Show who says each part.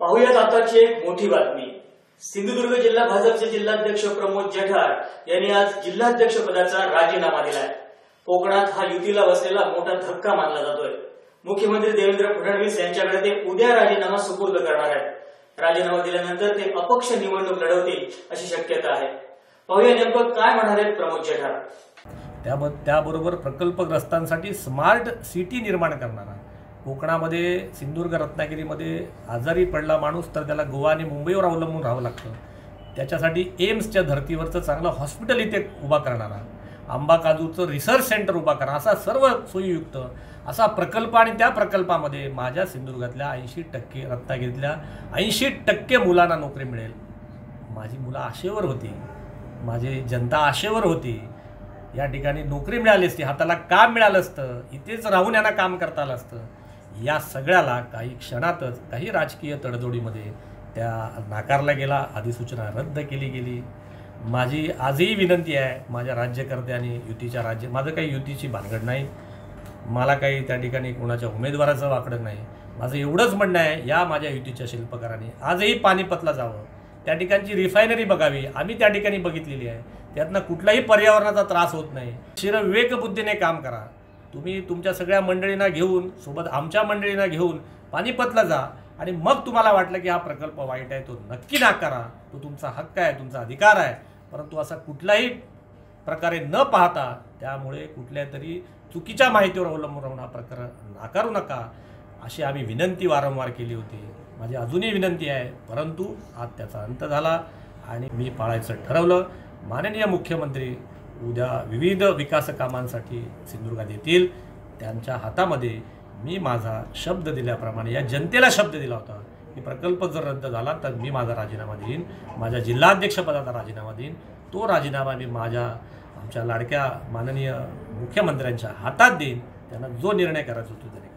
Speaker 1: पाहुयात आताची एक मोठी बातमी. सिंधुदुर्ग जिल्हा भाजपचे जिल्हाध्यक्ष प्रमोद जठार यांनी आज जिल्हाध्यक्ष पदाचा राजीनामा दिलाय. कोकणात हा युतीला बसलेला मोठा धक्का मानला जातोय. मुख्यमंत्री देवेंद्र फडणवीस यांच्याकडे ते उद्या राजीनामा सुपूर्द करणार आहेत. राजीनामा दिल्यानंतर ते अपक्ष निवडणूक लढवतील अशी शक्यता आहे. पाहूया नेमकं काय म्हणाले प्रमोद जठार.
Speaker 2: त्याबरोबर प्रकल्पग्रस्तांसाठी स्मार्ट सिटी निर्माण करणार आहे. कोकणामध्ये सिंधुदुर्ग रत्नागिरीमध्ये आजारी पडला माणूस तर त्याला गोवा आणि मुंबईवर अवलंबून राहावं लागतं. त्याच्यासाठी एम्सच्या धर्तीवरचं चांगलं हॉस्पिटल इथे उभा करणारा आंबा काजूचं रिसर्च सेंटर उभा करा असा सर्व सोयीयुक्त असा प्रकल्प आणि त्या प्रकल्पामध्ये माझ्या सिंधुदुर्गातल्या ऐंशी टक्के रत्नागिरीतल्या ऐंशी टक्के मुलांना नोकरी मिळेल. माझी मुलं आशेवर होती. माझी जनता आशेवर होती. या ठिकाणी नोकरी मिळाली असती हाताला काम मिळालं असतं. इथेच राहून यांना काम करता आलं असतं. या सगळ्याला काही क्षणातच काही राजकीय तडजोडीमध्ये त्या नाकारला गेला अधिसूचना रद्द केली गेली. माझी आजही विनंती आहे माझ्या राज्यकर्त्यांनी युतीच्या राज्य माझं काही युतीची भानगड नाही. मला काही त्या ठिकाणी कोणाच्या उमेदवाराचं वाकडं नाही. माझं एवढंच म्हणणं आहे या माझ्या युतीच्या शिल्पकारांनी आजही पानिपतला जावं. त्या ठिकाणची रिफायनरी बघावी. आम्ही त्या ठिकाणी बघितलेली आहे. त्यातनं कुठलाही पर्यावरणाचा त्रास होत नाही. शिर विवेकबुद्धीने काम करा. तुम्ही तुमच्या सगळ्या मंडळींना घेऊन सोबत आमच्या मंडळींना घेऊन पानिपतला जा. आणि मग तुम्हाला वाटलं की हा प्रकल्प वाईट आहे तो नक्की नाकारा तो तुमचा हक्क आहे तुमचा अधिकार आहे. परंतु असा कुठलाही प्रकारे न पाहता त्यामुळे कुठल्या तरी चुकीच्या माहितीवर अवलंबून राहून हा प्रकार नाकारू नका. अशी आम्ही विनंती वारंवार केली होती. माझी अजूनही विनंती आहे परंतु आज त्याचा अंत झाला आणि मी पाळायचं ठरवलं. माननीय मुख्यमंत्री उद्या विविध विकास कामांसाठी सिंधुदुर्गात येतील. त्यांच्या हातामध्ये मी माझा शब्द दिल्याप्रमाणे या जनतेला शब्द दिला होता. की प्रकल्प जर रद्द झाला तर मी माझा राजीनामा देईन. माझ्या जिल्हाध्यक्षपदाचा राजीनामा देईन. तो राजीनामा मी माझ्या आमच्या लाडक्या माननीय मुख्यमंत्र्यांच्या हातात देईन. त्यांना जो निर्णय करायचा होतो त्याने